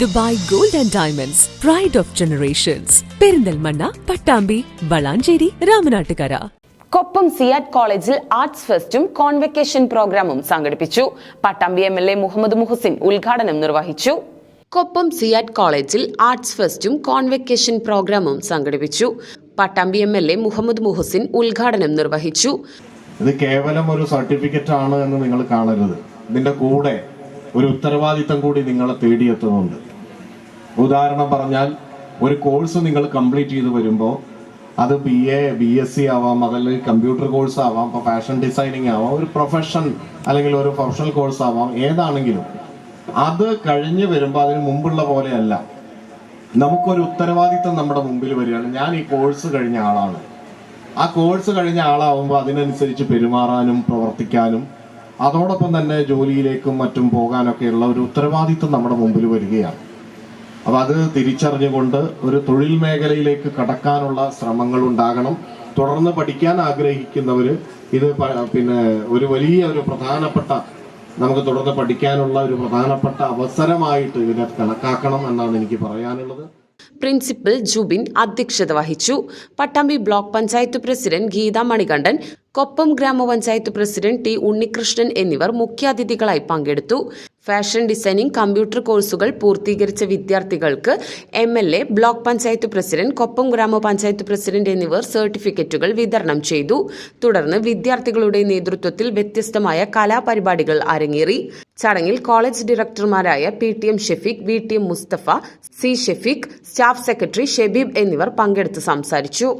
Dubai gold and diamonds pride of generations Perinthalmanna Pattambi Valanchery Ramanattukara. Koppam സിയാറ്റ് കോളേജിൽ arts ഫെസ്റ്റും convocation പ്രോഗ്രാമും സംഘടിപ്പിച്ചു. Pattambi M L A Muhammad Muhsin ഉദ്ഘാടനം നിർവഹിച്ചു. കൊപ്പം സിയാറ്റ് കോളേജിൽ ആർട്സ് ഫെസ്റ്റും കോൺവെക്കേഷൻ പ്രോഗ്രാമും സംഘടിപ്പിച്ചു. Pattambi M L A Muhammad Muhsin ഉദ്ഘാടനം നിർവഹിച്ചു. ഇത് കേവലം ഒരു സർട്ടിഫിക്കറ്റ് ആണ് എന്ന് നിങ്ങൾ കാണരുത്. ഇതിന്റെ കൂടെ ഒരു ഉത്തരവാദിത്തം കൂടി നിങ്ങളെ തേടിയെത്തുന്നുണ്ട്. ഉദാഹരണം പറഞ്ഞാൽ ഒരു കോഴ്സ് നിങ്ങൾ കംപ്ലീറ്റ് ചെയ്ത് വരുമ്പോൾ അത് B A B S C ആവാം അതല്ലെങ്കിൽ കമ്പ്യൂട്ടർ കോഴ്സ് ആവാം ഇപ്പോൾ ഫാഷൻ ഡിസൈനിങ് ആവാം ഒരു പ്രൊഫഷൻ അല്ലെങ്കിൽ ഒരു പ്രൊഫഷണൽ കോഴ്സ് ആവാം ഏതാണെങ്കിലും അത് കഴിഞ്ഞ് വരുമ്പോൾ അതിന് മുമ്പുള്ള പോലെയല്ല. നമുക്കൊരു ഉത്തരവാദിത്തം നമ്മുടെ മുമ്പിൽ വരികയാണ്. ഞാൻ ഈ കോഴ്സ് കഴിഞ്ഞ ആളാണ്. ആ കോഴ്സ് കഴിഞ്ഞ ആളാവുമ്പോൾ അതിനനുസരിച്ച് പെരുമാറാനും പ്രവർത്തിക്കാനും അതോടൊപ്പം തന്നെ ജോലിയിലേക്കും മറ്റും പോകാനൊക്കെയുള്ള ഒരു ഉത്തരവാദിത്വം നമ്മുടെ മുമ്പിൽ വരികയാണ്. അപ്പൊ അത് തിരിച്ചറിഞ്ഞുകൊണ്ട് ഒരു തൊഴിൽ മേഖലയിലേക്ക് കടക്കാനുള്ള ശ്രമങ്ങൾ ഉണ്ടാകണം. തുടർന്ന് പഠിക്കാൻ ആഗ്രഹിക്കുന്നവര് ഇത് പിന്നെ ഒരു വലിയ ഒരു പ്രധാനപ്പെട്ട നമുക്ക് തുടർന്ന് പഠിക്കാനുള്ള ഒരു പ്രധാനപ്പെട്ട അവസരമായിട്ട് ഇതിനെ കണക്കാക്കണം എന്നാണ് എനിക്ക് പറയാനുള്ളത്. പ്രിൻസിപ്പൽ ജുബിൻ അധ്യക്ഷത വഹിച്ചു. Pattambi block panchayat president Geetha Manikandan Koppam grama panchayat president T Unnikrishnan എന്നിവർ മുഖ്യാതിഥികളായി പങ്കെടുത്തു. ഫാഷൻ ഡിസൈനിംഗ് കമ്പ്യൂട്ടർ കോഴ്സുകൾ പൂർത്തീകരിച്ച വിദ്യാർത്ഥികൾക്ക് M L A block panchayat president Koppam grama panchayat president എന്നിവർ സർട്ടിഫിക്കറ്റുകൾ വിതരണം ചെയ്തു. തുടർന്ന് വിദ്യാർത്ഥികളുടെ നേതൃത്വത്തിൽ വ്യത്യസ്തമായ കലാപരിപാടികൾ അരങ്ങേറി. ചടങ്ങിൽ college ഡയറക്ടർമാരായ P T M Shefeeq V T M Musthafa C Shefeeq staff secretary Shebeeb എന്നിവർ പങ്കെടുത്ത് സംസാരിച്ചു.